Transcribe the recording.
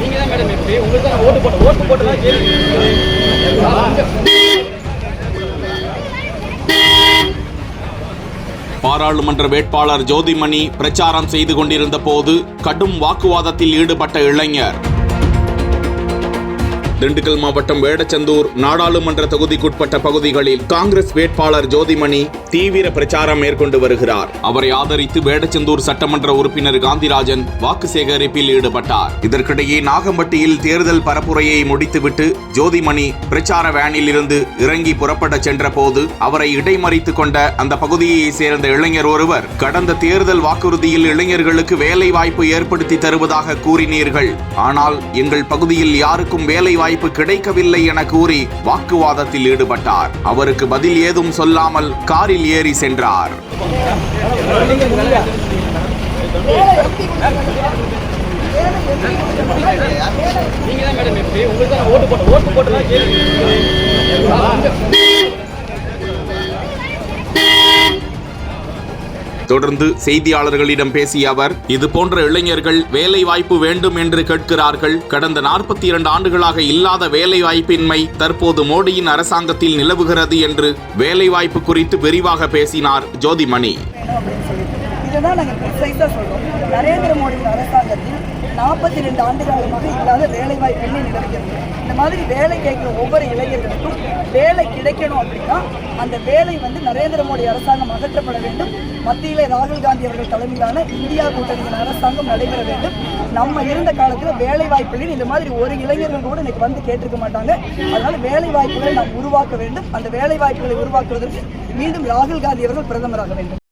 நீங்க தான் மேடம் உங்களுக்கு தான் ஓட்டு ஓட்டு கேள்வி பாராளுமன்ற வேட்பாளர் ஜோதிமணி பிரச்சாரம் செய்து கொண்டிருந்த போது கடும் வாக்குவாதத்தில் ஈடுபட்ட இளைஞர். திண்டுக்கல் மாவட்டம் வேடச்சந்தூர் நாடாளுமன்ற தொகுதிக்குட்பட்ட பகுதிகளில் காங்கிரஸ் வேட்பாளர் ஜோதிமணி தீவிர பிரச்சாரம் மேற்கொண்டு வருகிறார். அவரை ஆதரித்து வேடச்சந்தூர் சட்டமன்ற உறுப்பினர் காந்திராஜன் வாக்கு சேகரிப்பில் ஈடுபட்டார். இதற்கிடையே நாகம்பட்டியில் தேர்தல் பரப்புரையை முடித்துவிட்டு ஜோதிமணி பிரச்சார வேனில் இருந்து இறங்கி புறப்பட சென்ற போது அவரை இடைமறித்துக் கொண்ட அந்த பகுதியை சேர்ந்த இளைஞர் ஒருவர் கடந்த தேர்தல் வாக்குறுதியில் இளைஞர்களுக்கு வேலை வாய்ப்பு ஏற்படுத்தி தருவதாக கூறினீர்கள். ஆனால் எங்கள் பகுதியில் யாருக்கும் வேலை வாய்ப்பு வாய்ப்பு கிடைக்கவில்லை என கூறி வாக்குவாதத்தில் ஈடுபட்டார். அவருக்கு பதில் ஏதும் சொல்லாமல் காரில் ஏறி சென்றார். நீங்க தான் மேடம் எப்படி உங்களுக்கு தான் ஓட்டு போட்டு ஓட்டு போட்டு தான் கேள்வி தொடர்ந்து செய்தியாளர்களிடம் பேசிய அவர் இதுபோன்ற இளைஞர்கள் வேலை வாய்ப்பு வேண்டும் என்று கேட்கிறார்கள். கடந்த நாற்பத்தி இரண்டு ஆண்டுகளாக இல்லாத வேலை வாய்ப்பின்மை தற்போது மோடியின் அரசாங்கத்தில் நிலவுகிறது என்று வேலை வாய்ப்பு குறித்து விரிவாக பேசினார் ஜோதிமணி. இதுதான் நாங்கள் ப்ரிசைஸாக சொல்றோம். நரேந்திர மோடியின் அரசாங்கத்தில் நாற்பத்தி ரெண்டு ஆண்டு காலமாக இல்லாத வேலை வாய்ப்பின்மை நிலவுகிறது. இந்த மாதிரி வேலை கேட்குற ஒவ்வொரு இளைஞர்களுக்கும் வேலை கிடைக்கணும் அப்படின்னா அந்த வேலை வந்து நரேந்திர மோடி அரசாங்கம் அகற்றப்பட வேண்டும். மத்தியிலே ராகுல் காந்தி அவர்கள் தலைமையிலான இந்தியா கூட்டணியின் அரசாங்கம் நடைபெற வேண்டும். நம்ம இருந்த காலத்தில் வேலை வாய்ப்புகளில் இந்த மாதிரி ஒரு இளைஞர்கள் கூட இன்னைக்கு வந்து கேட்டிருக்க மாட்டாங்க. அதனால வேலை வாய்ப்புகளை நாம் உருவாக்க வேண்டும். அந்த வேலை வாய்ப்புகளை உருவாக்குவதற்கு மீண்டும் ராகுல் காந்தி அவர்கள் பிரதமராக வேண்டும்.